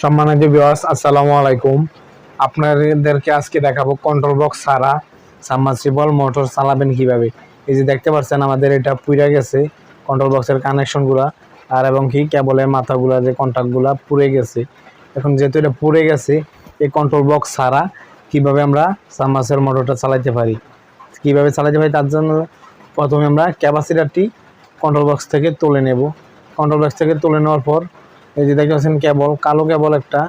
সম্মানিত বিওয়াস আসসালামু আলাইকুম। আপনাদেরকে আজকে দেখাবো কন্ট্রোল বক্স ছাড়া সাবমার্সিবল মোটর চালাবেন কীভাবে। এই যে দেখতে পাচ্ছেন, আমাদের এটা পুড়ে গেছে কন্ট্রোল বক্সের কানেকশনগুলো আর এবং কি কেবলের মাথাগুলা, যে কন্ট্যাক্টগুলা পুড়ে গেছে। এখন যেহেতু এটা পুড়ে গেছে, এই কন্ট্রোল বক্স ছাড়া কীভাবে আমরা সাবমার্সের মোটরটা চালাতে পারি? কীভাবে চালাতে পারি? তার জন্য প্রথমে আমরা ক্যাপাসিটারটি কন্ট্রোল বক্স থেকে তুলে নেব। কন্ট্রোল বক্স থেকে তুলে নেওয়ার পর এই যে দেখতে পাচ্ছেন কেবল কালো কেবল একটা।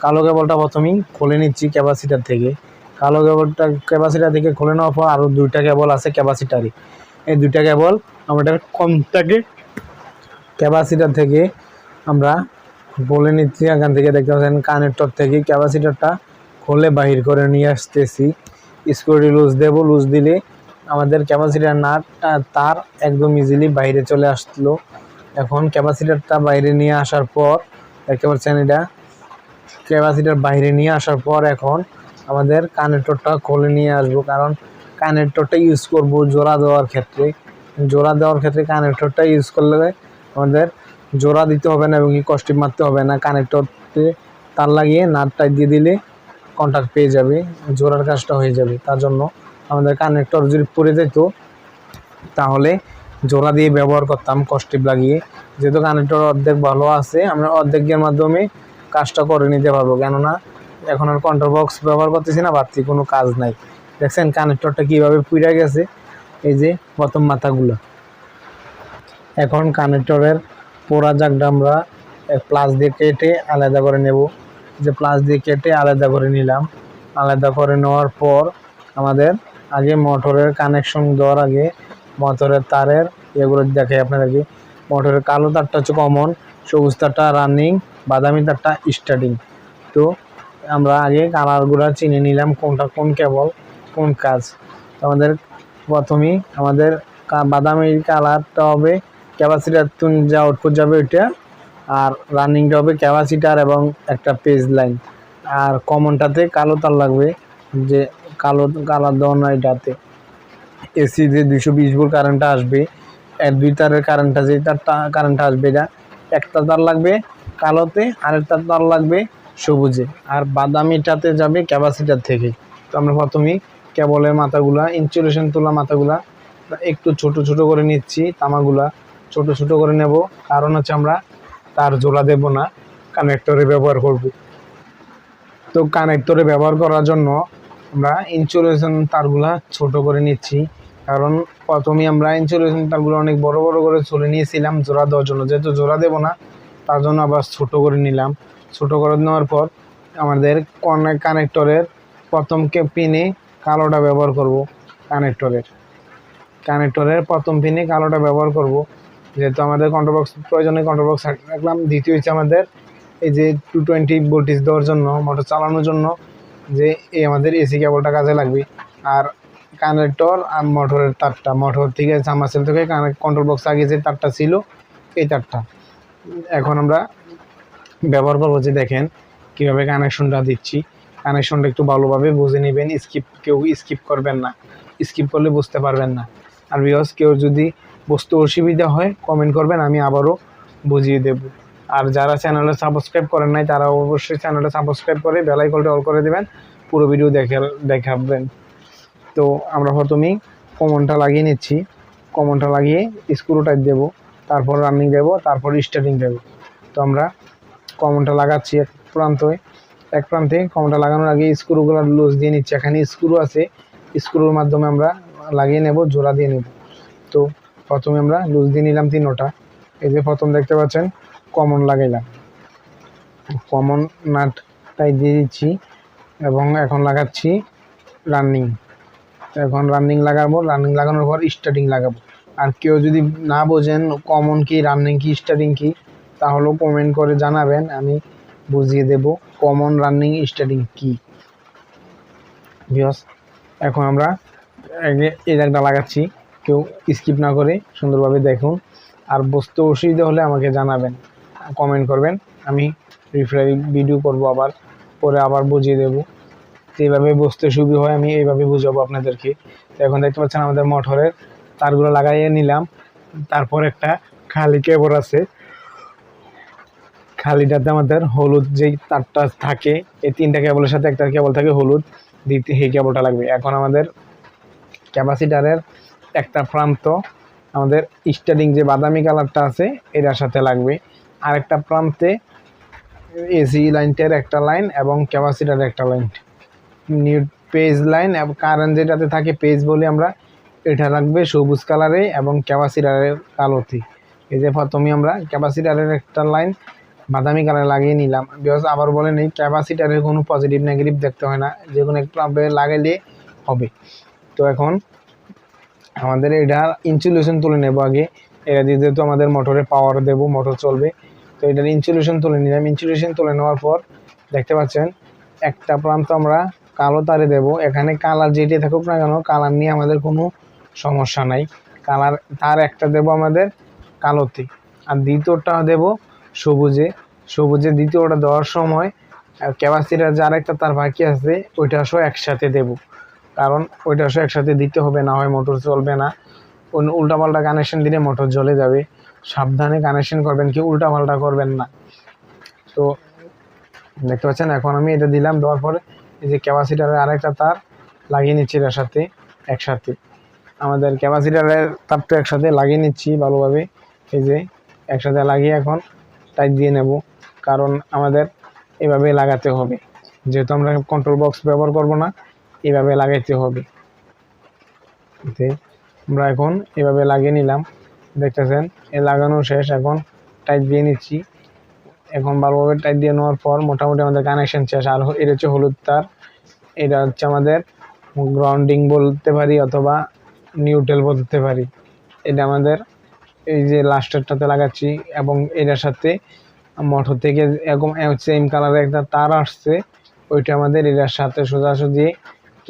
কালো কেবলটা প্রথমেই খুলে নিচ্ছি ক্যাপাসিটার থেকে। কালো কেবলটা ক্যাপাসিটার থেকে খুলে নেওয়ার পর আরও দুইটা কেবল আছে ক্যাপাসিটারই এই দুইটা কেবল আমাদের কমটাকে ক্যাপাসিটার থেকে। আমরা বলে নিচ্ছি এখান থেকে দেখতে পাচ্ছেন কানেক্টর থেকে ক্যাপাসিটারটা খুলে বাহির করে নিয়ে আসতেছি। স্ক্রুটি লুজ দেবো লুজ দিলে আমাদের ক্যাপাসিটার নাট তার একদম ইজিলি বাইরে চলে আসলো। এখন ক্যাপাসিটারটা বাইরে নিয়ে আসার পর দেখতে পাচ্ছেন ক্যাপাসিটার বাইরে নিয়ে আসার পর এখন আমাদের কানেক্টরটা খুলে নিয়ে আসব। কারণ কানেক্টরটা ইউজ করব জোড়া দেওয়ার ক্ষেত্রে। জোড়া দেওয়ার ক্ষেত্রে কানেক্টরটা ইউজ করলে আমাদের জোড়া দিতে হবে না এবং কি কষ্টিপ মারতে হবে না। কানেক্টরতে তার লাগিয়ে নাটটা দিয়ে দিলে কন্ট্যাক্ট পেয়ে যাবে, জোড়ার কাজটা হয়ে যাবে। তার জন্য আমাদের কানেক্টর যদি পড়ে যেত, তাহলে জোড়া দিয়ে ব্যবহার করতাম কষ্টিপ লাগিয়ে। যেহেতু কানেক্টর অর্ধেক ভালো আছে, আমরা অর্ধেকের মাধ্যমে কাজটা করে নিতে পারব। কেননা, এখন আর কন্ট্রোল বক্স ব্যবহার করতেছি না, বাড়তি কোনো কাজ নাই। দেখছেন কানেক্টরটা কীভাবে পুড়ে গেছে? এই যে প্রথম মাথাগুলো। এখন কানেক্টরের পোড়া জাগটা আমরা প্লাস দিয়ে কেটে আলাদা করে নেব। যে প্লাস দিয়ে কেটে আলাদা করে নিলাম। আলাদা করে নেওয়ার পর আমাদের আগে মোটরের কানেকশন দেওয়ার আগে মোটরের তারের, এগুলো দেখাই আপনাদেরকে। মোটরের কালো তারটা হচ্ছে কমন সবুজ তারটা রানিং বাদামি তারটা স্টার্টিং তো আমরা আগে কালারগুলো চিনে নিলাম কোনটা কোন কেবল, কোন কাজ। আমাদের প্রথমেই আমাদের কা- বাদামি কালারটা হবে ক্যাপাসিটার তুন যা আউটপুট যাবে ওইটা, আর রানিংটা হবে ক্যাপাসিটার এবং একটা পেজ লাইন আর কমনটাতে কালো তার লাগবে, যে কালো কালার দেওয়া এটাতে। এসি যে দুশো বিশ ভোল্ট কারেন্টটা আসবে, এর দুই তারের কারেন্টটা আছে তারটা কারেন্টটা আসবে এটা, একটা তার লাগবে কালোতে, আরেকটা তার লাগবে সবুজে, আর বাদামিটাতে যাবে ক্যাপাসিটার থেকে। তো আমরা প্রথমেই কেবলের মাথাগুলা, ইনসুলেশন তোলা মাথাগুলা একটু ছোট ছোট করে নিচ্ছি, তামাগুলা ছোট ছোট করে নেব, কারণ হচ্ছে আমরা তার জোড়া দেব না কানেক্টরে ব্যবহার করব। তো কানেক্টরে ব্যবহার করার জন্য আমরা ইনসুলেশন তারগুলা ছোট করে নিচ্ছি। কারণ প্রথমেই আমরা ইনসুলেশন তারগুলো অনেক বড় বড় করে চলে নিয়েছিলাম, জোড়া দেওয়ার জন্য। যেহেতু জোড়া দেবো না, তার জন্য আবার ছোট করে নিলাম। ছোট করে নেওয়ার পর আমাদের কানেক্টরের প্রথম পিনে কালোটা ব্যবহার করব কানেক্টরের কানেক্টরের প্রথম পিনে কালোটা ব্যবহার করব। যেহেতু আমাদের কন্ট্রোল বক্স প্রয়োজনে কন্ট্রোল বক্স রাখলাম, দ্বিতীয় হচ্ছে আমাদের এই যে টু টোয়েন্টি ভোল্টেজ দেওয়ার জন্য মোটর চালানোর জন্য যে এই আমাদের এসি কেবলটা কাজে লাগবে। আর কানেক্টর আর মোটরের তারটা। মোটর থেকে সামারসেল থেকে কন্ট্রোল বক্স আগে যে তারটা ছিল, এই তারটা। এখন আমরা ব্যবহার করব যে দেখেন কীভাবে কানেকশনটা দিচ্ছি। কানেকশনটা একটু ভালোভাবে বুঝে নেবেন স্কিপ কেউ স্কিপ করবেন না। স্কিপ করলে বুঝতে পারবেন না। আর বিকজ কেউ যদি বুঝতে অসুবিধা হয় কমেন্ট করবেন, আমি আবারও বুঝিয়ে দেব। আর যারা চ্যানেলে সাবস্ক্রাইব করেন নাই, তারা অবশ্যই চ্যানেলটা সাবস্ক্রাইব করে বেলাই কলটা অল করে দেবেন, পুরো ভিডিও দেখে, দেখাবেন। তো আমরা প্রথমেই কমনটা লাগিয়ে নিচ্ছি। কমনটা লাগিয়ে স্ক্রু টাইপ দেবো, তারপর রানিং দেবো, তারপর স্টার্টিং দেবো। তো আমরা কমনটা লাগাচ্ছি এক প্রান্তে। এক প্রান্তে কমনটা লাগানোর আগে স্ক্রুগুলো লুজ দিয়ে নিচ্ছি। এখানে স্ক্রু আছে স্ক্রুর মাধ্যমে আমরা লাগিয়ে নেব, জোড়া দিয়ে নেব। তো প্রথমে আমরা লুজ দিয়ে নিলাম তিনোটা। এই যে প্রথম দেখতে পাচ্ছেন কমন লাগাইলাম। কমন নাটটাই দিয়ে দিচ্ছি এবং এখন লাগাচ্ছি রানিং এখন রানিং লাগাবো রানিং লাগানোর পর স্টার্টিং লাগাবো। আর কেউ যদি না বোঝেন কমন কি রানিং কি স্টার্টিং কি তাহলেও কমেন্ট করে জানাবেন, আমি বুঝিয়ে দেব কমন রানিং স্টার্টিং কি। বিকজ এখন আমরা এই জায়গাটা লাগাচ্ছি, কেউ স্কিপ না করে সুন্দরভাবে দেখুন। আর বুঝতে অসুবিধা হলে আমাকে জানাবেন। কমেন্ট করবেন। আমি রিপ্লাই ভিডিও করব আবার, পরে আবার বুঝিয়ে দেবো। যেভাবে বুঝতে সুবিধা হয়, আমি এইভাবে বুঝাবো আপনাদেরকে। তো এখন দেখতে পাচ্ছেন আমাদের মোটরের তারগুলো লাগাইয়ে নিলাম। তারপর একটা খালি কেবল আছে। খালিটাতে আমাদের হলুদ যেই তারটা থাকে, এই তিনটা কেবলের সাথে একটা কেবল থাকে হলুদ দিতে এই কেবলটা লাগবে। এখন আমাদের ক্যাপাসিটারের একটা প্রান্ত, আমাদের স্টার্টিং যে বাদামি কালারটা আছে, এটার সাথে লাগবে। আরেকটা প্রান্তে এসি লাইনটার একটা লাইন এবং ক্যাপাসিটারের একটা লাইন নিউ পেজ লাইন এবং কারেন্ট যেটাতে থাকে পেজ বলি আমরা এটা লাগবে সবুজ কালারে এবং ক্যাপাসিটারের কালোতে এই যে প্রথমে আমরা ক্যাপাসিটারের একটা লাইন বাদামি কালার লাগিয়ে নিলাম। বিকজ আবার বলে নেই ক্যাপাসিটারের কোনো পজিটিভ নেগেটিভ দেখতে হয় না। যে কোনো একটা লাগাইলে হবে। তো এখন আমাদের এটা ইনসুলেশন তুলে নেব আগে। এটা দিয়ে যেহেতু আমাদের মোটরে পাওয়ার দেব মোটর চলবে। তো এটার ইনসুলেশন তুলে নিলাম। ইনসুলেশন তুলে নেওয়ার পর দেখতে পাচ্ছেন, একটা প্রান্ত আমরা কালো তারে দেব। এখানে কালার যেটি থাকুক না কেন কালার নিয়ে আমাদের কোনো সমস্যা নাই। কালার তার একটা দেব আমাদের কালোতে আর দ্বিতীয়টা দেব সবুজে। সবুজে দ্বিতীয়টা দেওয়ার সময় ক্যাপাসিটার যার একটা, তার বাকি আছে, ওইটা সহ একসাথে দেব। কারণ ওইটা সহ একসাথে দিতে হবে, না হয় মোটর চলবে না। উল্টাপাল্টা কানেকশন দিলে মোটর জ্বলে যাবে। সাবধানে কানেকশন করবেন কি উল্টাপাল্টা করবেন না। তো দেখতে পাচ্ছেন, এখন আমি এটা দিলাম, দেওয়ার পরে এই যে ক্যাপাসিটারের আরেকটা তার লাগিয়ে নিচ্ছি এটার সাথে, একসাথে। আমাদের ক্যাপাসিটারের তারটা একসাথে লাগিয়ে নিচ্ছি ভালোভাবে, এই যে একসাথে লাগিয়ে এখন টাইট দিয়ে নেব, কারণ আমাদের এভাবে লাগাতে হবে। যেহেতু আমরা কন্ট্রোল বক্স ব্যবহার করব না, এভাবে লাগাইতে হবে। আমরা এখন এভাবে লাগিয়ে নিলাম। দেখতেছেন এ লাগানো শেষ, এখন টাইট দিয়ে নিচ্ছি। এখন ভালোভাবে টাইট দিয়ে নেওয়ার পর মোটামুটি আমাদের কানেকশন শেষ। আর এটা হচ্ছে হলুদ তার, এটা হচ্ছে আমাদের গ্রাউন্ডিং বলতে পারি অথবা নিউট্রাল বলতে পারি। এটা আমাদের এই যে লাস্টারটাতে লাগাচ্ছি এবং এটার সাথে মোটর থেকে এরকম সেম কালারের একটা তার আসছে, ওইটা আমাদের এটার সাথে সোজাসুজি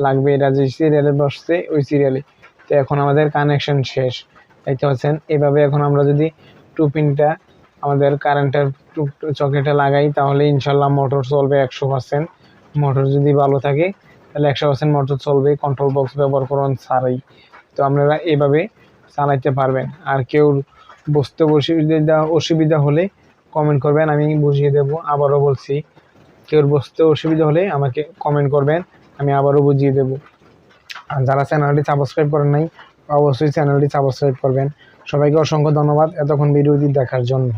লাগবে। এটা যে সিরিয়ালে বসছে, ওই সিরিয়ালে তো এখন আমাদের কানেকশন শেষ। দেখতে পাচ্ছেন এভাবে এখন আমরা যদি টু পিনটা আমাদের কারেন্টের চকেটে লাগাই, তাহলে ইনশাল্লাহ মোটর চলবে একশো পার্সেন্ট মোটর যদি ভালো থাকে, তাহলে একশো পার্সেন্ট মোটর চলবে। কন্ট্রোল বক্স ব্যবহার করুন ছাড়াই। তো আপনারা এভাবে চালাইতে পারবেন। আর কেউ বুঝতে অসুবিধা অসুবিধা হলে কমেন্ট করবেন, আমি বুঝিয়ে দেব, আবারও বলছি। কেউ বুঝতে অসুবিধা হলে আমাকে কমেন্ট করবেন, আমি আবারও বুঝিয়ে দেব। আর যারা চ্যানেলটি সাবস্ক্রাইব করেন নাই অবশ্যই চ্যানেলটি সাবস্ক্রাইব করবেন। সবাইকে অসংখ্য ধন্যবাদ এতক্ষণ ভিডিওটি দেখার জন্য।